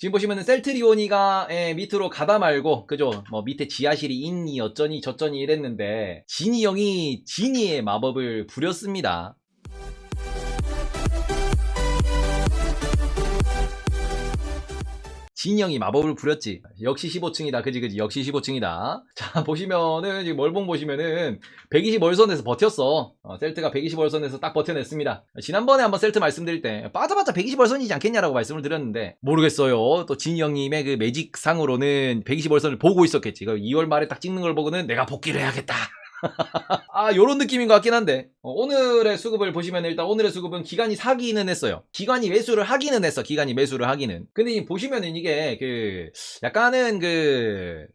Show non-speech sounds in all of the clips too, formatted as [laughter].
지금 보시면은 셀트리오니가 예, 밑으로 가다 말고 그죠? 뭐 밑에 지하실이 있니 어쩌니 저쩌니 이랬는데 지니 형이 지니의 마법을 부렸습니다 형이 마법을 부렸지. 역시 15층이다. 그지 그지? 역시 15층이다. 자 [laughs] 보시면은 지금 멀봉 보시면은 120 월선에서 버텼어. 어, 셀트가 120 월선에서 딱 버텨냈습니다. 지난번에 한번 셀트 말씀드릴 때 빠져봤자 120 월선이지 않겠냐라고 말씀을 드렸는데 모르겠어요. 또 진이 형님의 그 매직 상으로는 120 월선을 보고 있었겠지. 그 2월 말에 딱 찍는 걸 보고는 내가 복귀를 해야겠다 아, 요런 느낌인 것 같긴 한데, 어, 오늘의 수급을 보시면 일단 오늘의 수급은 기간이 사기는 했어요. 기간이 매수를 하기는 했어, 기간이 매수를 하기는. 근데 이 보시면은 이게, 그, 약간은 그,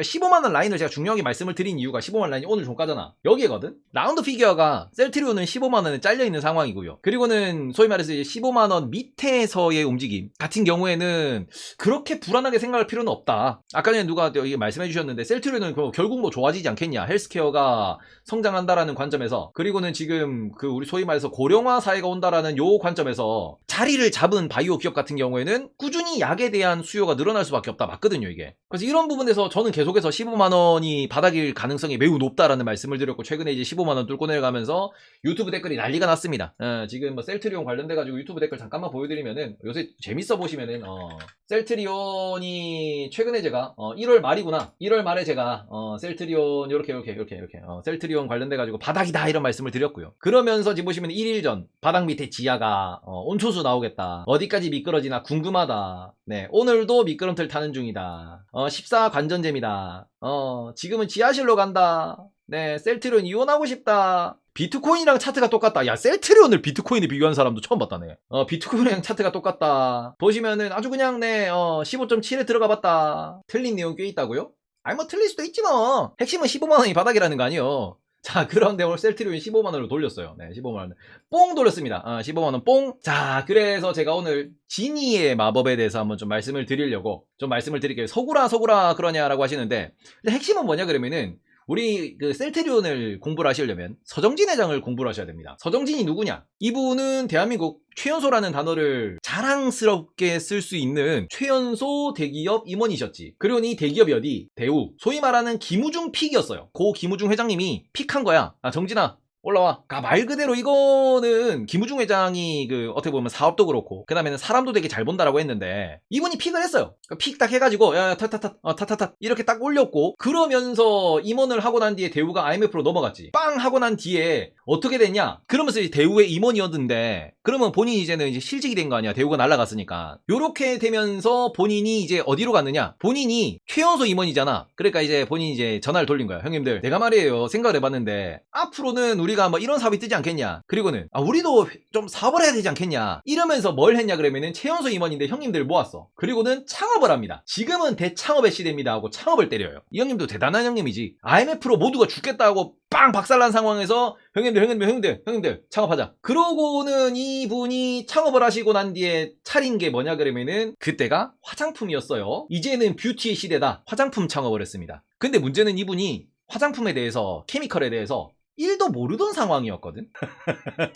15만원 라인을 제가 중요하게 말씀을 드린 이유가 15만원 라인이 오늘 종가잖아. 여기거든? 라운드 피규어가 셀트리오는 15만원에 잘려있는 상황이고요. 그리고는 소위 말해서 이제 15만원 밑에서의 움직임 같은 경우에는 그렇게 불안하게 생각할 필요는 없다. 아까 전에 누가 여기 말씀해 주셨는데 셀트리오는 그 결국 뭐 좋아지지 않겠냐. 헬스케어가 성장한다라는 관점에서 그리고는 지금 그 우리 소위 말해서 고령화 사회가 온다라는 요 관점에서 자리를 잡은 바이오 기업 같은 경우에는 꾸준히 약에 대한 수요가 늘어날 수밖에 없다 맞거든요 이게 그래서 이런 부분에서 저는 계속 해서 15만 원이 바닥일 가능성이 매우 높다라는 말씀을 드렸고 최근에 이제 15만 원 뚫고 내려가면서 유튜브 댓글이 난리가 났습니다. 어, 지금 뭐 셀트리온 관련돼 가지고 유튜브 댓글 잠깐만 보여드리면은 요새 재밌어 보시면은 어, 셀트리온이 최근에 제가 어, 1월 말이구나. 1월 말에 제가 어, 셀트리온 요렇게 요렇게 요렇게 요렇게 어, 셀트리온 관련돼 가지고 바닥이다 이런 말씀을 드렸고요. 그러면서 지금 보시면 1일 전 바닥 밑에 지하가 어, 온초수 나오겠다. 어디까지 미끄러지나 궁금하다. 네 오늘도 미끄럼틀 타는 중이다. 어, 14 관전잼이다 어 지금은 지하실로 간다 네 셀트리온 이혼하고 싶다 비트코인이랑 차트가 똑같다. 야, 셀트리온을 비트코인에 비교한 사람도 처음 봤다네. 어, 비트코인이랑 차트가 똑같다. 보시면은 아주 그냥 네, 어, 15.7에 들어가 봤다. 틀린 내용 꽤 있다고요? 아니, 뭐 틀릴 수도 있지 뭐. 핵심은 15만원이 바닥이라는 거 아니에요. 자, [laughs] 그런데 오늘 셀트리온 15만원으로 돌렸어요. 네, 15만원. 뽕 돌렸습니다. 어, 15만원 뽕. 자, 그래서 제가 오늘 지니의 마법에 대해서 한번 좀 말씀을 드리려고 좀 말씀을 드릴게요. 서구라, 서구라 그러냐라고 하시는데, 근데 핵심은 뭐냐 그러면은, 우리 그 셀테리온을 공부를 하시려면 서정진 회장을 공부를 하셔야 됩니다. 서정진이 누구냐? 이분은 대한민국 최연소라는 단어를 자랑스럽게 쓸 수 있는 최연소 대기업 임원이셨지. 그리고 이 대기업이 어디? 대우. 소위 말하는 김우중 픽이었어요. 고 김우중 회장님이 픽한 거야. 아 정진아 올라와. 가말 그대로 이거는 김우중 회장이 그 어떻게 보면 사업도 그렇고 그 다음에는 사람도 되게 잘 본다라고 했는데 이분이 픽을 했어요. 픽딱 해가지고 야 타타타 어, 타타타 이렇게 딱 올렸고 그러면서 임원을 하고 난 뒤에 대우가 IMF로 넘어갔지. 빵 하고 난 뒤에 어떻게 됐냐? 그러면서 대우의 임원이었는데 그러면 본인이 이제는 이제 실직이 된 거 아니야? 대우가 날라갔으니까. 요렇게 되면서 본인이 이제 어디로 갔느냐? 본인이 최연소 임원이잖아. 그러니까 이제 본인이 이제 전화를 돌린 거야. 형님들, 내가 말이에요. 생각을 해봤는데 앞으로는 우리 가 뭐 이런 사업이 뜨지 않겠냐? 그리고는 아 우리도 좀 사업을 해야 되지 않겠냐? 이러면서 뭘 했냐 그러면은 최연소 임원인데 형님들 모았어. 그리고는 창업을 합니다. 지금은 대창업의 시대입니다 하고 창업을 때려요. 이 형님도 대단한 형님이지. IMF로 모두가 죽겠다 하고 빵 박살난 상황에서 형님들 형님들 형님들 형님들 창업하자 그러고는 이분이 창업을 하시고 난 뒤에 차린 게 뭐냐 그러면은 그때가 화장품이었어요 이제는 뷰티의 시대다 화장품 창업을 했습니다 근데 문제는 이분이 화장품에 대해서 케미컬에 대해서 1도 모르던 상황이었거든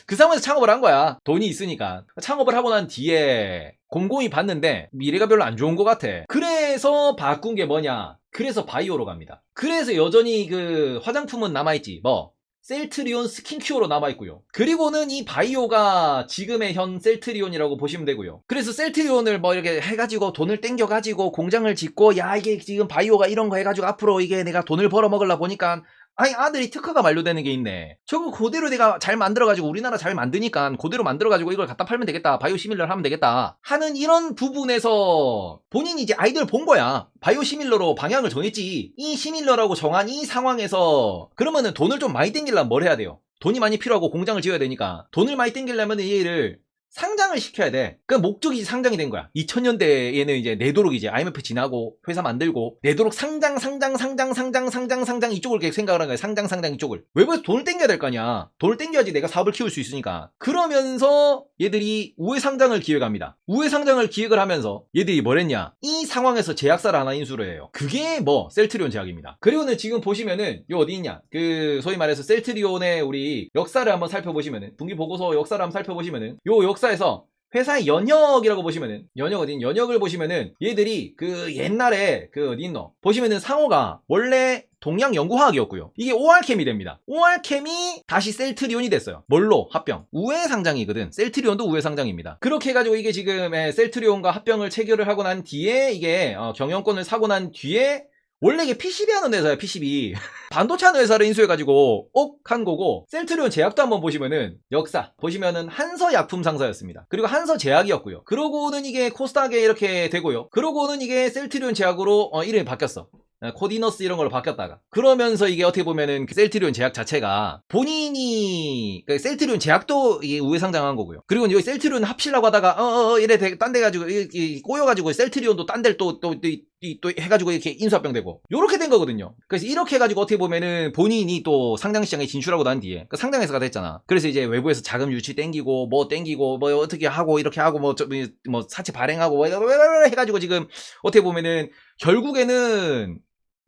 그 상황에서 창업을 한 거야 돈이 있으니까 창업을 하고 난 뒤에 곰곰이 봤는데 미래가 별로 안 좋은 것 같아 그래서 바꾼 게 뭐냐 그래서 바이오로 갑니다. 그래서 여전히 그 화장품은 남아있지. 뭐 셀트리온 스킨큐어로 남아있고요. 그리고는 이 바이오가 지금의 현 셀트리온이라고 보시면 되고요. 그래서 셀트리온을 뭐 이렇게 해가지고 돈을 땡겨가지고 공장을 짓고 야 이게 지금 바이오가 이런 거 해가지고 앞으로 이게 내가 돈을 벌어 먹으려 보니까 아니 아들이 특허가 만료되는 게 있네. 저거 그대로 내가 잘 만들어가지고 우리나라 잘 만드니까 그대로 만들어가지고 이걸 갖다 팔면 되겠다. 바이오 시밀러를 하면 되겠다. 하는 이런 부분에서 본인이 이제 아이디어를 본 거야. 바이오 시밀러로 방향을 정했지. 이 시밀러라고 정한 이 상황에서 그러면은 돈을 좀 많이 땡기려면 뭘 해야 돼요? 돈이 많이 필요하고 공장을 지어야 되니까 돈을 많이 땡기려면 이 일을 상장을 시켜야 돼. 그 목적이 상장이 된 거야. 2000년대에는 이제 내도록 이제 IMF 지나고 회사 만들고 내도록 상장, 상장, 상장, 상장, 상장, 상장 이쪽을 계속 생각을 한 거야. 상장, 상장 이쪽을. 외부에서 돈을 땡겨야 될 거 아니야. 돈을 땡겨야지 내가 사업을 키울 수 있으니까. 그러면서 얘들이 우회 상장을 기획합니다. 우회 상장을 기획을 하면서 얘들이 뭘 했냐? 이 상황에서 제약사를 하나 인수를 해요. 그게 뭐 셀트리온 제약입니다. 그리고는 지금 보시면은 요 어디 있냐? 그 소위 말해서 셀트리온의 우리 역사를 한번 살펴보시면은 분기 보고서 역사를 한번 살펴보시면은 요 역 사에서 회사의 연역이라고 보시면은 연역 어딘 연역을 보시면은 얘들이 그 옛날에 그 있노 보시면은 상호가 원래 동양 연구화학이었고요. 이게 오알캠이 됩니다. 오알캠이 다시 셀트리온이 됐어요. 뭘로? 합병. 우회 상장이거든. 셀트리온도 우회 상장입니다. 그렇게 해가지고 이게 지금 에, 셀트리온과 합병을 체결을 하고 난 뒤에 이게 어, 경영권을 사고 난 뒤에 원래 이게 PCB 하는 회사야, PCB. [laughs] 반도체 하는 회사를 인수해가지고, 옥, 한 거고, 셀트리온 제약도 한번 보시면은, 역사. 보시면은, 한서약품 상사였습니다. 그리고 한서제약이었고요. 그러고는 이게 코스닥에 이렇게 되고요. 그러고는 이게 셀트리온 제약으로, 어, 이름이 바뀌었어. 어, 코디너스 이런 걸로 바뀌었다가 그러면서 이게 어떻게 보면은 그 셀트리온 제약 자체가 본인이 그 셀트리온 제약도 이게 우회 상장한 거고요. 그리고 여기 셀트리온 합치려고 하다가 어어 이래 딴 데 가지고 이렇게 꼬여가지고 셀트리온도 딴 데를 또또 또, 또 해가지고 이렇게 인수합병 되고 요렇게 된 거거든요. 그래서 이렇게 해가지고 어떻게 보면은 본인이 또 상장시장에 진출하고 난 뒤에 그 상장회사가 됐잖아. 그래서 이제 외부에서 자금 유치 땡기고 뭐 땡기고 뭐 어떻게 하고 이렇게 하고 뭐, 저, 뭐 사채 발행하고 뭐 해가지고 지금 어떻게 보면은 결국에는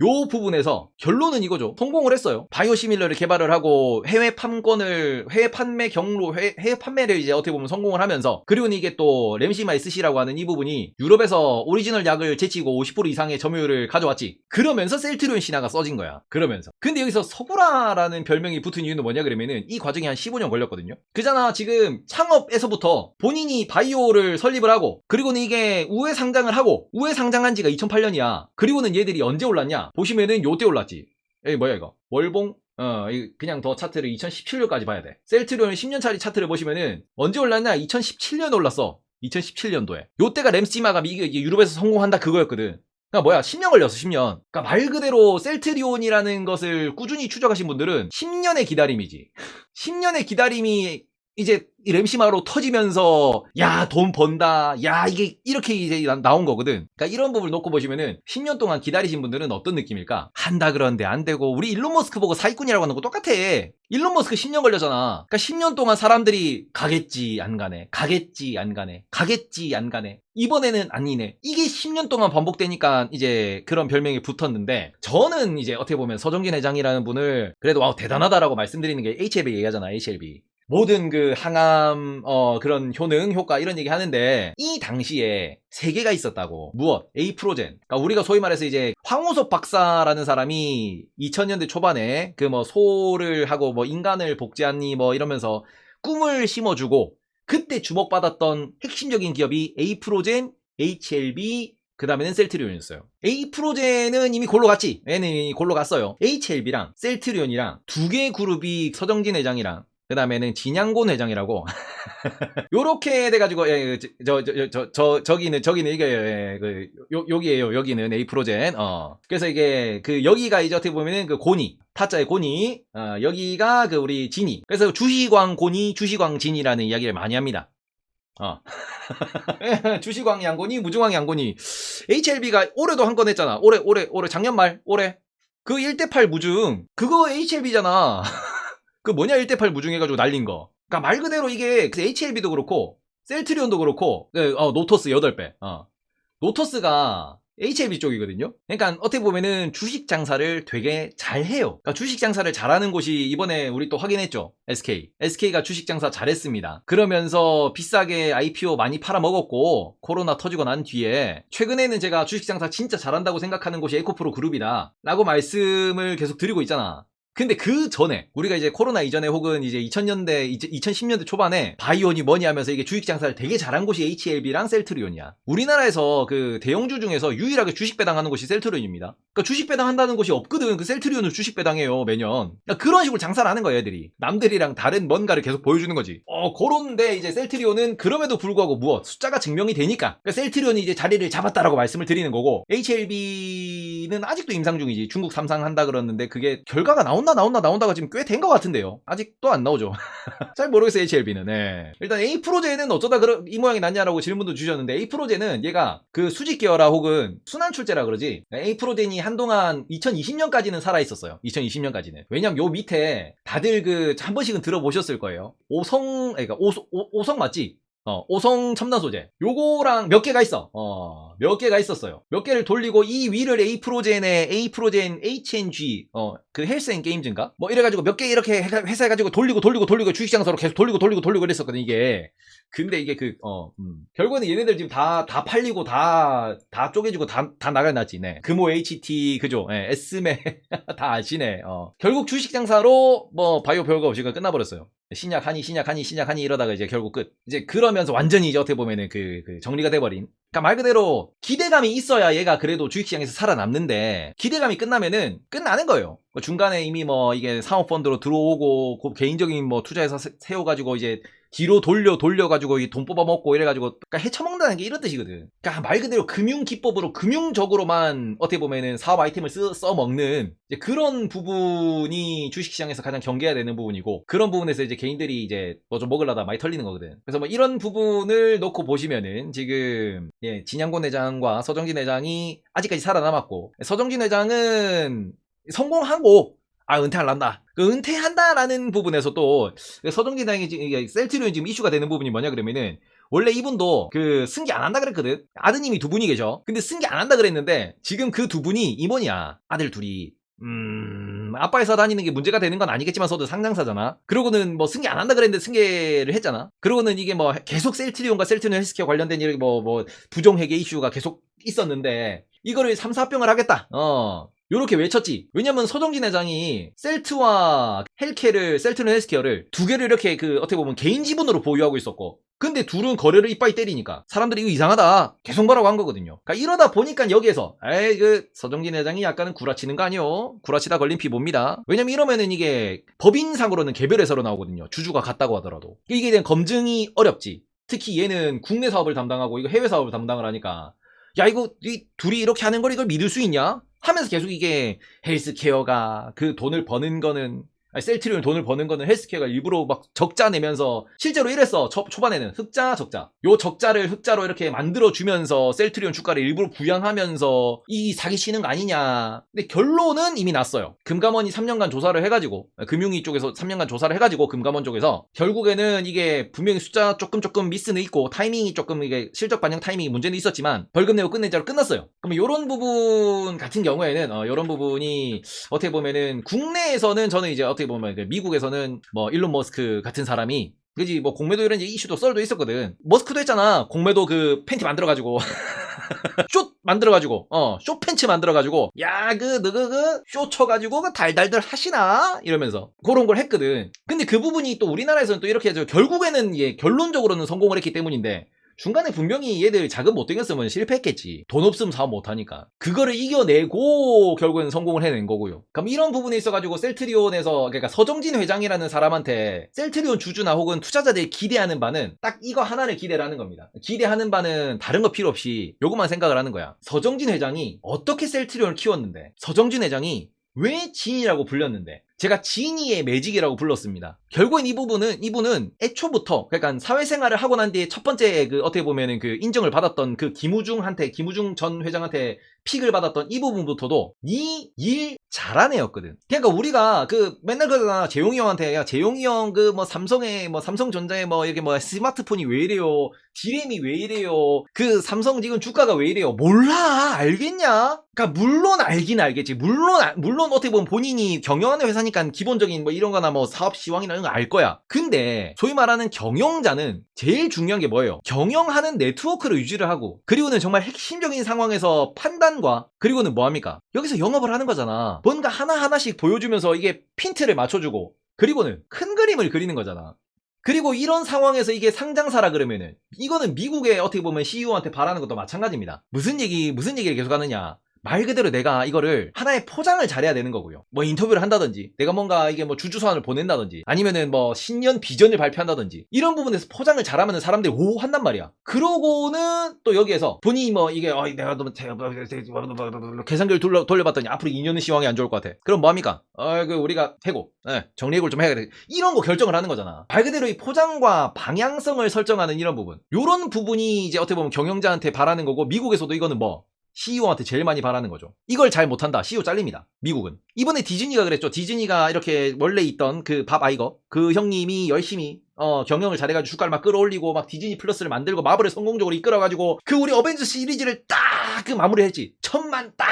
요 부분에서 결론은 이거죠. 성공을 했어요. 바이오 시밀러를 개발을 하고 해외 판권을 해외 판매 경로 해외, 해외 판매를 이제 어떻게 보면 성공을 하면서 그리고 이게 또 램시마 SC라고 하는 이 부분이 유럽에서 오리지널 약을 제치고 50% 이상의 점유율을 가져왔지. 그러면서 셀트리온 신화가 써진 거야. 그러면서. 근데 여기서 서구라라는 별명이 붙은 이유는 뭐냐 그러면은 이 과정이 한 15년 걸렸거든요. 그잖아 지금 창업에서부터 본인이 바이오를 설립을 하고 그리고는 이게 우회 상장을 하고 우회 상장한 지가 2008년이야. 그리고는 얘들이 언제 올랐냐? 보시면은 요때 올랐지. 에 뭐야 이거? 월봉 어, 그냥 더 차트를 2017년까지 봐야 돼. 셀트리온 10년짜리 차트를 보시면은 언제 올랐냐? 2017년에 올랐어. 2017년도에. 요때가 램시마가 미 유럽에서 성공한다 그거였거든. 그러니까 뭐야 10년 걸렸어 10년. 그러니까 말 그대로 셀트리온이라는 것을 꾸준히 추적하신 분들은 10년의 기다림이지. [laughs] 10년의 기다림이 이제 이 램시마로 터지면서 야 돈 번다. 야 이게 이렇게 이제 나온 거거든. 그러니까 이런 부분을 놓고 보시면은 10년 동안 기다리신 분들은 어떤 느낌일까? 한다 그러는데 안 되고 우리 일론 머스크 보고 사기꾼이라고 하는 거 똑같아. 일론 머스크 10년 걸렸잖아. 그러니까 10년 동안 사람들이 가겠지 안 가네. 가겠지 안 가네. 가겠지 안 가네. 이번에는 아니네. 이게 10년 동안 반복되니까 이제 그런 별명이 붙었는데 저는 이제 어떻게 보면 서정진 회장이라는 분을 그래도 와우 대단하다라고 말씀드리는 게 HLB 얘기하잖아 HLB 모든 그 항암 어 그런 효능 효과 이런 얘기 하는데 이 당시에 세 개가 있었다고 무엇 에이프로젠 그러니까 우리가 소위 말해서 이제 황우섭 박사라는 사람이 2000년대 초반에 그 뭐 소를 하고 뭐 인간을 복제하니 뭐 이러면서 꿈을 심어주고 그때 주목받았던 핵심적인 기업이 에이프로젠 HLB 그 다음에는 셀트리온이었어요. 에이프로젠은 이미 골로 갔지. 얘는 이미 골로 갔어요. HLB랑 셀트리온이랑 두 개의 그룹이 서정진 회장이랑 그 다음에는 진양곤 회장이라고. [laughs] 요렇게 돼가지고 예, 저, 저, 저, 저, 저기는 저기는 이게 예, 그 요, 여기에요. 여기는 에이프로젠 어. 그래서 이게 그 여기가 이제 어떻게 보면은 그 고니 타짜의 고니 어, 여기가 그 우리 진이. 그래서 주시광 고니 주시광 진이라는 이야기를 많이 합니다. 어. [laughs] 주시광 양곤이 무중광 양곤이 HLB가 올해도 한 건 했잖아. 올해 올해 올해 작년 말 올해. 그 1대8 무중. 그거 HLB잖아 [laughs] 그 뭐냐 1대8 무중해가지고 날린 거. 그러니까 말 그대로 이게 HLB도 그렇고 셀트리온도 그렇고 그, 어, 노토스 8배. 어. 노토스가 HLB 쪽이거든요. 그러니까 어떻게 보면은 주식 장사를 되게 잘 해요. 그러니까 주식 장사를 잘하는 곳이 이번에 우리 또 확인했죠. SK. SK가 주식 장사 잘했습니다. 그러면서 비싸게 IPO 많이 팔아먹었고 코로나 터지고 난 뒤에 최근에는 제가 주식 장사 진짜 잘한다고 생각하는 곳이 에코프로 그룹이다. 라고 말씀을 계속 드리고 있잖아. 근데 그 전에 우리가 이제 코로나 이전에 혹은 이제 2000년대 2010년대 초반에 바이온이 뭐냐 하면서 이게 주식 장사를 되게 잘한 곳이 HLB랑 셀트리온이야. 우리나라에서 그 대형주 중에서 유일하게 주식 배당하는 곳이 셀트리온입니다. 그러니까 주식 배당한다는 곳이 없거든. 그 셀트리온을 주식 배당해요 매년. 그러니까 그런 식으로 장사를 하는 거야 애들이. 남들이랑 다른 뭔가를 계속 보여주는 거지. 어 그런데 이제 셀트리온은 그럼에도 불구하고 무엇 숫자가 증명이 되니까 그러니까 셀트리온이 이제 자리를 잡았다라고 말씀을 드리는 거고 HLB는 아직도 임상 중이지. 중국 삼상 한다 그러는데 그게 결과가 나온 나온다 나온다 나온다가 지금 꽤 된 것 같은데요. 아직도 안 나오죠. [laughs] 잘 모르겠어요 HLB는. 네. 일단 A 프로제는 어쩌다 그런 이 모양이 났냐라고 질문도 주셨는데 A 프로제는 얘가 그 수직 계열화 혹은 순환 출제라 그러지. A 프로젠이 한동안 2020년까지는 살아 있었어요. 2020년까지는. 왜냐면 요 밑에 다들 그 한 번씩은 들어보셨을 거예요. 오성 그러니까 오, 오, 오성 맞지? 어, 오성 첨단 소재. 요거랑 몇 개가 있어. 어, 몇 개가 있었어요. 몇 개를 돌리고 이 위를 A 프로젠에 A 프로젠 HNG, 어, 그 헬스 앤 게임즈인가? 뭐 이래가지고 몇 개 이렇게 해- 회사 해가지고 돌리고 돌리고 돌리고 주식장사로 계속 돌리고 돌리고 돌리고 이랬었거든, 이게. 근데 이게 그, 어, 음. 결국에는 얘네들 지금 다, 다 팔리고 다, 다 쪼개지고 다, 다 나가놨지, 네. 금호 HT, 그죠? 예, S매, [laughs] 다 아시네, 어. 결국 주식장사로, 뭐, 바이오 별거 없이 끝나버렸어요. 신약하니, 신약하니, 신약하니 이러다가 이제 결국 끝. 이제 그러면서 완전히 이제 어떻게 보면은 그, 그 정리가 돼버린. 그러니까 말 그대로 기대감이 있어야 얘가 그래도 주식시장에서 살아남는데 기대감이 끝나면은 끝나는 거예요. 뭐 중간에 이미 뭐 이게 사모펀드로 들어오고 그 개인적인 뭐 투자해서 세- 세워가지고 이제 뒤로 돌려 돌려 가지고 이 돈 뽑아 먹고 이래 가지고 그러니까 헤쳐먹는다는 게 이런 뜻이거든. 그러니까 말 그대로 금융 기법으로 금융적으로만 어떻게 보면은 사업 아이템을 쓰, 써먹는 이제 그런 부분이 주식 시장에서 가장 경계해야 되는 부분이고 그런 부분에서 이제 개인들이 이제 뭐 좀 먹으려다 많이 털리는 거거든. 그래서 뭐 이런 부분을 놓고 보시면은 지금 예, 진양곤 회장과 서정진 회장이 아직까지 살아남았고 서정진 회장은 성공하고 아 은퇴를 한다. 그 은퇴한다라는 부분에서 또 서정진 회장이 지금 이게 셀트리온 지금 이슈가 되는 부분이 뭐냐 그러면은 원래 이분도 그 승계 안 한다 그랬거든. 아드님이 두 분이 계셔. 근데 승계 안 한다 그랬는데 지금 그 두 분이 임원이야. 아들 둘이. 음, 아빠 회사 다니는 게 문제가 되는 건 아니겠지만 서도 상장사잖아. 그러고는 뭐 승계 안 한다 그랬는데 승계를 했잖아. 그러고는 이게 뭐 계속 셀트리온과 셀트리온 헬스케어 관련된 이렇게 뭐, 뭐 부정회계 이슈가 계속 있었는데 이거를 3, 4병을 하겠다. 어. 요렇게 외쳤지. 왜냐면 서정진 회장이 셀트와 헬케를, 셀트는 헬스케어를 두 개를 이렇게 그 어떻게 보면 개인 지분으로 보유하고 있었고. 근데 둘은 거래를 이빠이 때리니까 사람들이 이거 이상하다. 계속 말하고 한 거거든요. 그러니까 이러다 보니까 여기에서 에이 그 서정진 회장이 약간은 구라치는 거 아니요. 구라치다 걸린 피봅니다. 왜냐면 이러면은 이게 법인상으로는 개별 회사로 나오거든요. 주주가 같다고 하더라도. 이게 대한 검증이 어렵지. 특히 얘는 국내 사업을 담당하고 이거 해외 사업을 담당을 하니까 야 이거 이 둘이 이렇게 하는 걸 이걸 믿을 수 있냐? 하면서 계속 이게 헬스케어가 그 돈을 버는 거는 셀트리온 돈을 버는 거는 헬스케어가 일부러 막 적자 내면서 실제로 이랬어 초, 초반에는 흑자 적자. 요 적자를 흑자로 이렇게 만들어 주면서 셀트리온 주가를 일부러 부양하면서 이 사기 치는 거 아니냐. 근데 결론은 이미 났어요. 금감원이 3년간 조사를 해가지고 금융위 쪽에서 3년간 조사를 해가지고 금감원 쪽에서 결국에는 이게 분명히 숫자 조금 조금 미스는 있고 타이밍이 조금 이게 실적 반영 타이밍이 문제는 있었지만 벌금 내고 끝내자로 끝났어요. 그러면 요런 부분 같은 경우에는 어, 요런 부분이 어떻게 보면은 국내에서는 저는 이제 어떻게 보면 그 미국에서는 뭐 일론 머스크 같은 사람이 그지 뭐 공매도 이런 이슈도 썰도 있었거든. 머스크도 했잖아. 공매도 그 팬티 만들어가지고. [laughs] 쇼 만들어가지고. 어쇼 팬츠 만들어가지고. 야그 너그 그쇼 쳐가지고 그 달달들 하시나? 이러면서 그런 걸 했거든. 근데 그 부분이 또 우리나라에서는 또 이렇게 해서 결국에는 예 결론적으로는 성공을 했기 때문인데 중간에 분명히 얘들 자금 못 땡겼으면 실패했겠지. 돈 없으면 사업 못 하니까. 그거를 이겨내고 결국에는 성공을 해낸 거고요. 그럼 이런 부분에 있어가지고 셀트리온에서, 그러니까 서정진 회장이라는 사람한테 셀트리온 주주나 혹은 투자자들이 기대하는 바는 딱 이거 하나를 기대를 하는 겁니다. 기대하는 바는 다른 거 필요 없이 요것만 생각을 하는 거야. 서정진 회장이 어떻게 셀트리온을 키웠는데, 서정진 회장이 왜 지인이라고 불렸는데 제가 지인이의 매직이라고 불렀습니다. 결국엔 이 부분은 이분은 애초부터 그러니까 사회생활을 하고 난 뒤에 첫 번째 그 어떻게 보면은 그 인정을 받았던 그 김우중한테 김우중 전 회장한테 픽을 받았던 이 부분부터도 니 일 잘한 애였거든. 그러니까 우리가 그 맨날 그러잖아 재용이 형한테 야 재용이 형 그 뭐 삼성에 뭐 삼성전자에 뭐 이렇게 뭐 스마트폰이 왜 이래요 디램이 왜 이래요 그 삼성 지금 주가가 왜 이래요 몰라 알겠냐? 그러니까 물론 알긴 알겠지 물론 알- 물론 어떻게 보면 본인이 경영하는 회사니 까 기본적인 뭐 이런 거나 뭐 사업 시황이나 이런 거 알 거야. 근데 소위 말하는 경영자는 제일 중요한 게 뭐예요? 경영하는 네트워크를 유지를 하고 그리고는 정말 핵심적인 상황에서 판단과 그리고는 뭐 합니까? 여기서 영업을 하는 거잖아. 뭔가 하나하나씩 보여주면서 이게 핀트를 맞춰주고 그리고는 큰 그림을 그리는 거잖아. 그리고 이런 상황에서 이게 상장사라 그러면은 이거는 미국의 어떻게 보면 CEO한테 바라는 것도 마찬가지입니다. 무슨 얘기 무슨 얘기를 계속 하느냐? 말 그대로 내가 이거를 하나의 포장을 잘해야 되는 거고요. 뭐 인터뷰를 한다든지, 내가 뭔가 이게 뭐 주주서한을 보낸다든지, 아니면은 뭐 신년 비전을 발표한다든지, 이런 부분에서 포장을 잘하면 사람들이 오 한단 말이야. 그러고는 또 여기에서 본인이 뭐 이게 어, 내가 너무 대- 뭐, 뭐, 뭐, 계산기를 돌려, 돌려봤더니 앞으로 2년은 시황이 안 좋을 것 같아. 그럼 뭐 합니까? 어, 그 우리가 해고, 예, 정리해고를 좀 해야 돼. 이런 거 결정을 하는 거잖아. 말 그대로 이 포장과 방향성을 설정하는 이런 부분. 요런 부분이 이제 어떻게 보면 경영자한테 바라는 거고, 미국에서도 이거는 뭐 CEO한테 제일 많이 바라는 거죠. 이걸 잘 못한다. CEO 잘립니다. 미국은. 이번에 디즈니가 그랬죠. 디즈니가 이렇게 원래 있던 그 밥 아이거 그 형님이 열심히 어, 경영을 잘해가지고 주가를 막 끌어올리고 막 디즈니 플러스를 만들고 마블을 성공적으로 이끌어가지고 그 우리 어벤져 시리즈를 딱 그 마무리했지. 천만 딱.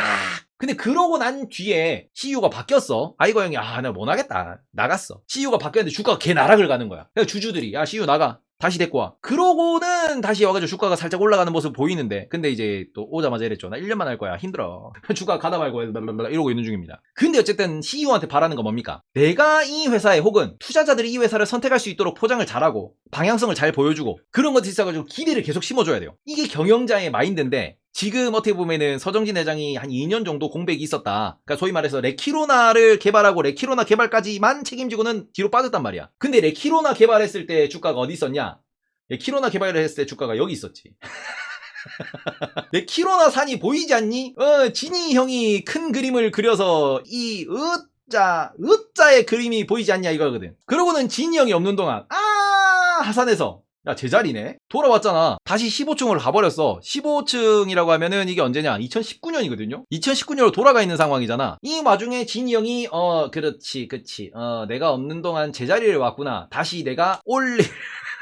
근데 그러고 난 뒤에 CEO가 바뀌었어. 아이거 형이 아 나 못하겠다. 나갔어. CEO가 바뀌었는데 주가가 개 나락을 가는 거야. 그래서 주주들이 야 CEO 나가. 다시 데리고 와. 그러고는 다시 와가지고 주가가 살짝 올라가는 모습 보이는데, 근데 이제 또 오자마자 이랬죠. 나 1년만 할 거야. 힘들어. [laughs] 주가 가다 말고 이러고 있는 중입니다. 근데 어쨌든 CEO한테 바라는 건 뭡니까? 내가 이 회사에 혹은 투자자들이 이 회사를 선택할 수 있도록 포장을 잘하고, 방향성을 잘 보여주고, 그런 것들이 있어가지고 기대를 계속 심어줘야 돼요. 이게 경영자의 마인드인데, 지금 어떻게 보면은 서정진 회장이 한 2년 정도 공백이 있었다. 그러니까 소위 말해서 레키로나를 개발하고 레키로나 개발까지만 책임지고는 뒤로 빠졌단 말이야. 근데 레키로나 개발했을 때 주가가 어디 있었냐? 레키로나 개발을 했을 때 주가가 여기 있었지. [laughs] 레키로나 산이 보이지 않니? 어, 진이 형이 큰 그림을 그려서 이 으자, 으자의 그림이 보이지 않냐 이거거든. 그러고는 진이 형이 없는 동안 아 하산해서 야, 제자리네? 돌아왔잖아. 다시 15층으로 가버렸어. 15층이라고 하면은 이게 언제냐? 2019년이거든요? 2019년으로 돌아가 있는 상황이잖아. 이 와중에 진이 형이, 어, 그렇지, 그치. 어, 내가 없는 동안 제자리를 왔구나. 다시 내가 올릴,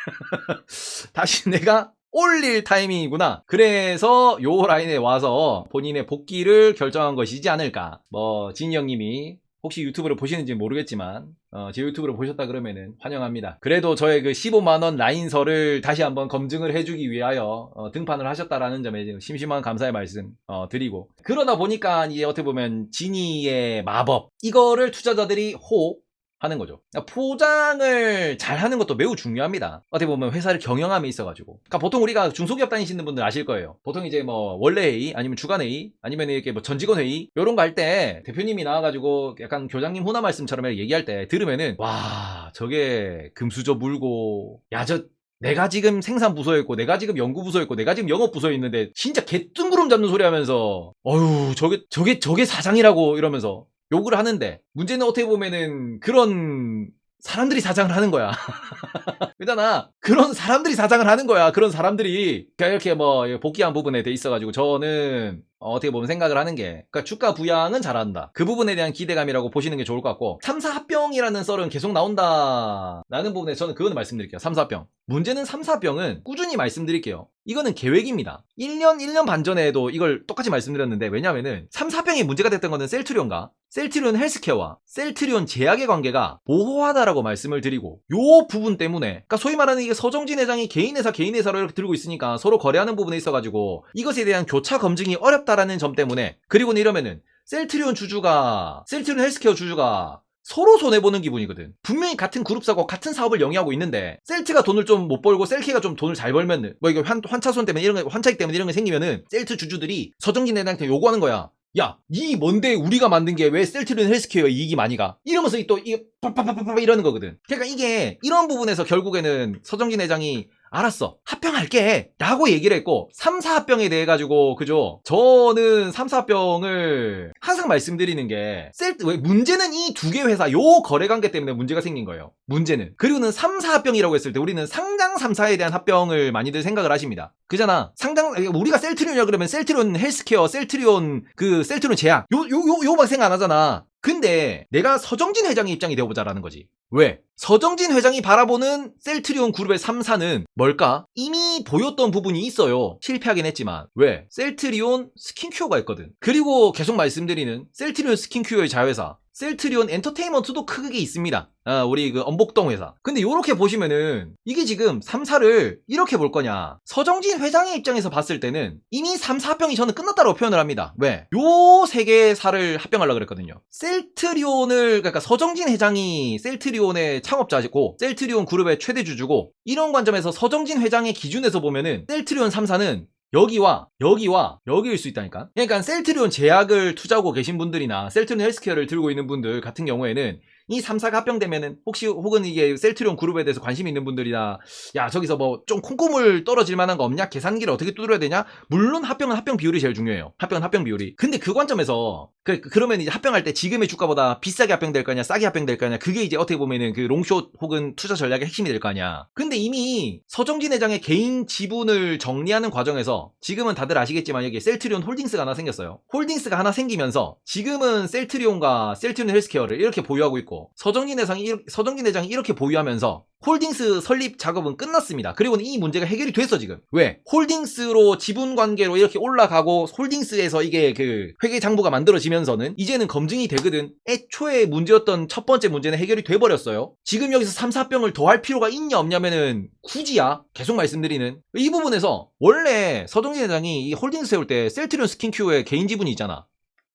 [laughs] 다시 내가 올릴 타이밍이구나. 그래서 요 라인에 와서 본인의 복귀를 결정한 것이지 않을까. 뭐, 진이 형님이 혹시 유튜브를 보시는지 모르겠지만 어, 제 유튜브를 보셨다 그러면은 환영합니다. 그래도 저의 그 15만원 라인서를 다시 한번 검증을 해주기 위하여 어, 등판을 하셨다라는 점에 심심한 감사의 말씀 어, 드리고 그러다 보니까 이제 어떻게 보면 지니의 마법 이거를 투자자들이 호 하는 거죠. 그러니까 포장을 잘 하는 것도 매우 중요합니다. 어떻게 보면 회사를 경영함에 있어가지고. 그러니까 보통 우리가 중소기업 다니시는 분들 아실 거예요. 보통 이제 뭐 원래 회의, 아니면 주간 회의, 아니면 이렇게 뭐 전직원 회의, 이런 거 할 때 대표님이 나와가지고 약간 교장님 호나 말씀처럼 얘기할 때 들으면은 와, 저게 금수저 물고, 야, 저 내가 지금 생산 부서에 있고, 내가 지금 연구 부서에 있고, 내가 지금 영업 부서에 있는데, 진짜 개뜬구름 잡는 소리 하면서, 어휴, 저게, 저게, 저게 사장이라고 이러면서, 욕을 하는데 문제는 어떻게 보면은 그런 사람들이 사장을 하는 거야. [laughs] 그잖아. 그런 사람들이 사장을 하는 거야. 그런 사람들이 이렇게 뭐 복귀한 부분에 돼 있어가지고 저는 어떻게 보면 생각을 하는 게 그러니까 주가 부양은 잘한다. 그 부분에 대한 기대감이라고 보시는 게 좋을 것 같고 3사 합병이라는 썰은 계속 나온다. 라는 부분에 저는 그거는 말씀드릴게요. 3사 합병. 문제는 3사 합병은 꾸준히 말씀드릴게요. 이거는 계획입니다. 1년, 1년 반 전에도 이걸 똑같이 말씀드렸는데 왜냐면은 3사 합병이 문제가 됐던 거는 셀트리온과 셀트리온 헬스케어와 셀트리온 제약의 관계가 모호하다라고 말씀을 드리고 요 부분 때문에 그러니까 소위 말하는 이게 서정진 회장이 개인 회사 개인 회사를 이렇게 들고 있으니까 서로 거래하는 부분에 있어가지고 이것에 대한 교차 검증이 어렵 다라는 점 때문에 그리고는 이러면은 셀트리온 주주가 셀트리온 헬스케어 주주가 서로 손해보는 기분이거든. 분명히 같은 그룹사고 같은 사업을 영위하고 있는데, 셀트가 돈을 좀 못 벌고 셀키가 좀 돈을 잘 벌면은, 뭐 이거 환, 환차손 때문에 이런 거, 환차익 때문에 이런 게 생기면은, 셀트 주주들이 서정진 회장한테 요구하는 거야. 야, 이 뭔데 우리가 만든 게 왜 셀트리온 헬스케어에 이익이 많이 가? 이러면서 또, 이게, 팍팍팍팍 이러는 거거든. 그러니까 이게, 이런 부분에서 결국에는 서정진 회장이 알았어. 합병할게. 라고 얘기를 했고, 3, 4합병에 대해 가지고, 그죠? 저는 3, 4합병을 항상 말씀드리는 게, 셀, 왜, 문제는 이 두 개 회사, 요 거래 관계 때문에 문제가 생긴 거예요. 문제는. 그리고는 3, 4합병이라고 했을 때, 우리는 상장 3사에 대한 합병을 많이들 생각을 하십니다. 그잖아. 상장, 우리가 셀트리온이라 그러면 셀트리온 헬스케어, 셀트리온, 그, 셀트리온 제약, 요, 요, 요, 요밖 생각 안 하잖아. 근데 내가 서정진 회장의 입장이 되어보자라는 거지. 왜? 서정진 회장이 바라보는 셀트리온 그룹의 3사는 뭘까? 이미 보였던 부분이 있어요. 실패하긴 했지만. 왜? 셀트리온 스킨큐어가 있거든. 그리고 계속 말씀드리는 셀트리온 스킨큐어의 자회사. 셀트리온 엔터테인먼트도 크게 있습니다. 아, 우리 그 엄복동 회사. 근데 요렇게 보시면은 이게 지금 3사를 이렇게 볼 거냐. 서정진 회장의 입장에서 봤을 때는 이미 3, 4합병이 저는 끝났다고 표현을 합니다. 왜? 요 세 개의 사를 합병하려고 그랬거든요. 셀트리온을 그러니까 서정진 회장이 셀트리온의 창업자시고 셀트리온 그룹의 최대 주주고 이런 관점에서 서정진 회장의 기준에서 보면은 셀트리온 3사는 여기와 여기와 여기일 수 있다니까. 그러니까 셀트리온 제약을 투자하고 계신 분들이나 셀트리온 헬스케어를 들고 있는 분들 같은 경우에는 이 3사가 합병되면은 혹시 혹은 이게 셀트리온 그룹에 대해서 관심 있는 분들이나 야 저기서 뭐 좀 콩고물 떨어질 만한 거 없냐 계산기를 어떻게 두드려야 되냐 물론 합병은 합병 비율이 제일 중요해요 합병은 합병 비율이 근데 그 관점에서 그, 그러면 이제 합병할 때 지금의 주가보다 비싸게 합병될 거냐, 싸게 합병될 거냐, 그게 이제 어떻게 보면은 그 롱숏 혹은 투자 전략의 핵심이 될 거 아니야. 근데 이미 서정진 회장의 개인 지분을 정리하는 과정에서 지금은 다들 아시겠지만 여기 셀트리온 홀딩스가 하나 생겼어요. 홀딩스가 하나 생기면서 지금은 셀트리온과 셀트리온 헬스케어를 이렇게 보유하고 있고 서정진 회장이, 서정진 회장이 이렇게 보유하면서 홀딩스 설립 작업은 끝났습니다. 그리고는 이 문제가 해결이 됐어 지금. 왜? 홀딩스로 지분 관계로 이렇게 올라가고 홀딩스에서 이게 그 회계 장부가 만들어지면서는 이제는 검증이 되거든. 애초에 문제였던 첫 번째 문제는 해결이 돼 버렸어요. 지금 여기서 3, 4병을 더 할 필요가 있냐 없냐면은 굳이야. 계속 말씀드리는 이 부분에서 원래 서정진 회장이 이 홀딩스 세울 때 셀트리온 스킨큐어의 개인 지분이 있잖아.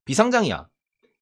비상장이야.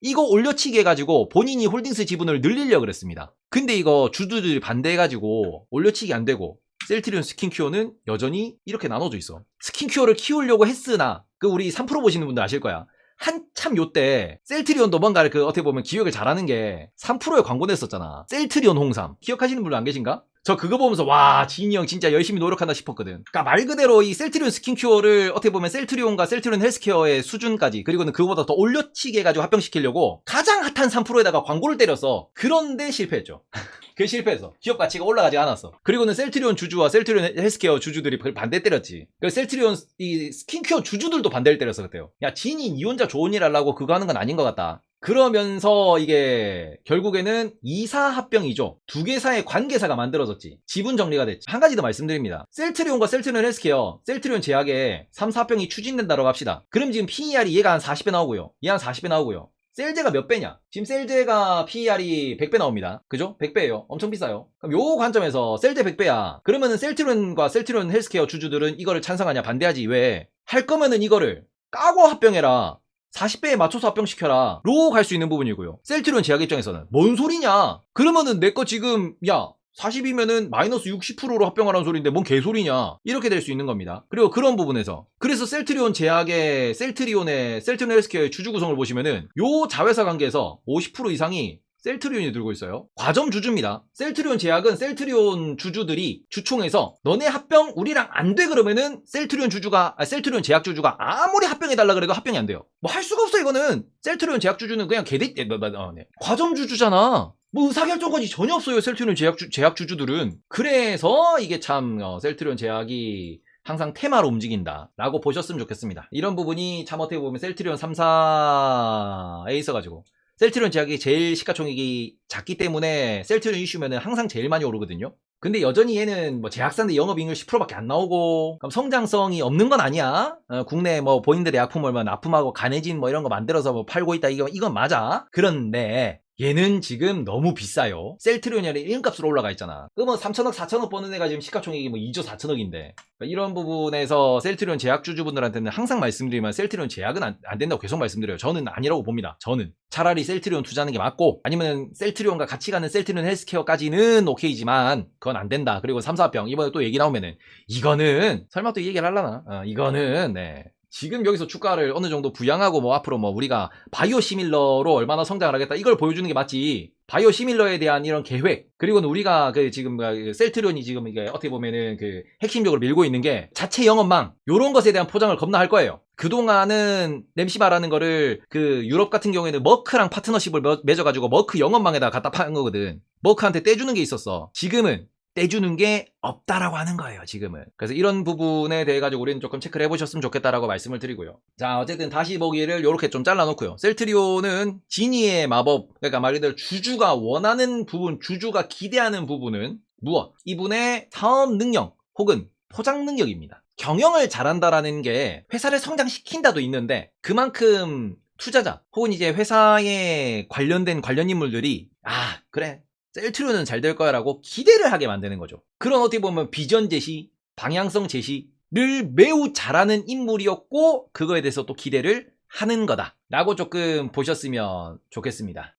이거 올려치기 해가지고 본인이 홀딩스 지분을 늘리려고 그랬습니다. 근데 이거 주주들이 반대해가지고 올려치기 안 되고 셀트리온 스킨큐어는 여전히 이렇게 나눠져 있어. 스킨큐어를 키우려고 했으나 그 우리 3프로 보시는 분들 아실 거야. 한참 요때 셀트리온도 뭔가를 그 어떻게 보면 기획을 잘하는 게 3%에 광고 냈었잖아. 셀트리온 홍삼. 기억하시는 분들 안 계신가? 저 그거 보면서 와 진이 형 진짜 열심히 노력한다 싶었거든. 그러니까 말 그대로 이 셀트리온 스킨큐어를 어떻게 보면 셀트리온과 셀트리온 헬스케어의 수준까지 그리고는 그거보다 더 올려치게 해가지고 합병시키려고 가장 핫한 3%에다가 광고를 때렸어. 그런데 실패했죠. [laughs] 그 실패해서 기업 가치가 올라가지 않았어. 그리고는 셀트리온 주주와 셀트리온 헬스케어 주주들이 반대 때렸지. 그 셀트리온 이 스킨케어 주주들도 반대를 때렸어 그때요. 야 진이 니 혼자 좋은 일 하려고 그거 하는 건 아닌 것 같다. 그러면서 이게 결국에는 이사 합병이죠. 두 개사의 관계사가 만들어졌지. 지분 정리가 됐지. 한 가지 더 말씀드립니다. 셀트리온과 셀트리온 헬스케어, 셀트리온 제약에 3, 4합병이 추진된다고 합시다. 그럼 지금 PER이 얘가 한 40배 나오고요. 얘 한 40배 나오고요. 셀제가 몇 배냐? 지금 셀제가 PER이 100배 나옵니다. 그죠? 100배예요. 엄청 비싸요. 그럼 요 관점에서 셀제 100배야. 그러면은 셀트리온과 셀트리온 헬스케어 주주들은 이거를 찬성하냐 반대하지 왜? 할 거면은 이거를 까고 합병해라. 40배에 맞춰서 합병시켜라. 로 갈 수 있는 부분이고요. 셀트리온 제약 입장에서는 뭔 소리냐? 그러면은 내 거 지금 야 40이면은 마이너스 60%로 합병하라는 소리인데 뭔 개소리냐 이렇게 될 수 있는 겁니다 그리고 그런 부분에서 그래서 셀트리온 제약의 셀트리온의 셀트리온 헬스케어의 주주 구성을 보시면은 요 자회사 관계에서 50% 이상이 셀트리온이 들고 있어요. 과점 주주입니다. 셀트리온 제약은 셀트리온 주주들이 주총에서 너네 합병 우리랑 안 돼 그러면은 셀트리온 주주가 아, 셀트리온 제약 주주가 아무리 합병해 달라 그래도 합병이 안 돼요. 뭐 할 수가 없어 이거는 셀트리온 제약 주주는 그냥 개대 에, 뭐, 뭐, 어, 네. 과점 주주잖아. 뭐 의사결정권이 전혀 없어요 셀트리온 제약 주 제약 주주들은. 그래서 이게 참 어, 셀트리온 제약이 항상 테마로 움직인다 라고 보셨으면 좋겠습니다. 이런 부분이 참 어떻게 보면 셀트리온 3사에 있어가지고 셀트리온 제약이 제일 시가총액이 작기 때문에 셀트리온 이슈면은 항상 제일 많이 오르거든요. 근데 여전히 얘는 뭐 제약사인데 영업이익률 10%밖에 안 나오고 그럼 성장성이 없는 건 아니야. 어, 국내 뭐 본인들의 약품 얼마 납품하고 간해진 뭐 이런 거 만들어서 뭐 팔고 있다 이거 이건 맞아. 그런데 얘는 지금 너무 비싸요. 셀트리온이 이름값으로 올라가 있잖아. 그러면 3천억, 4천억 버는 애가 지금 시가총액이 뭐 2조 4천억인데 이런 부분에서 셀트리온 제약 주주분들한테는 항상 말씀드리면 셀트리온 제약은 안, 안 된다고 계속 말씀드려요. 저는 아니라고 봅니다. 저는 차라리 셀트리온 투자하는 게 맞고 아니면 셀트리온과 같이 가는 셀트리온 헬스케어까지는 오케이지만 그건 안 된다. 그리고 3, 4병 이번에 또 얘기 나오면은 이거는 설마 또이 얘기를 하려나? 어, 이거는 네. 지금 여기서 주가를 어느 정도 부양하고 뭐 앞으로 뭐 우리가 바이오 시밀러로 얼마나 성장을 하겠다 이걸 보여주는 게 맞지. 바이오 시밀러에 대한 이런 계획 그리고는 우리가 그 지금 그 셀트리온이 지금 이게 어떻게 보면은 그 핵심적으로 밀고 있는 게 자체 영업망 요런 것에 대한 포장을 겁나 할 거예요. 그동안은 램시바라는 거를 그 유럽 같은 경우에는 머크랑 파트너십을 맺- 맺어가지고 머크 영업망에다 갖다 파는 거거든. 머크한테 떼주는 게 있었어. 지금은 떼주는 게 없다라고 하는 거예요, 지금은. 그래서 이런 부분에 대해 가지고 우리는 조금 체크를 해보셨으면 좋겠다라고 말씀을 드리고요. 자, 어쨌든 다시 보기를 이렇게 좀 잘라놓고요. 셀트리온은 지니의 마법, 그러니까 말 그대로 주주가 원하는 부분, 주주가 기대하는 부분은 무엇? 이분의 사업 능력 혹은 포장 능력입니다. 경영을 잘한다라는 게 회사를 성장시킨다도 있는데 그만큼 투자자 혹은 이제 회사에 관련된 관련 인물들이 아 그래 셀트리온은 잘 될 거야라고 기대를 하게 만드는 거죠. 그런 어떻게 보면 비전 제시, 방향성 제시를 매우 잘하는 인물이었고 그거에 대해서 또 기대를 하는 거다라고 조금 보셨으면 좋겠습니다.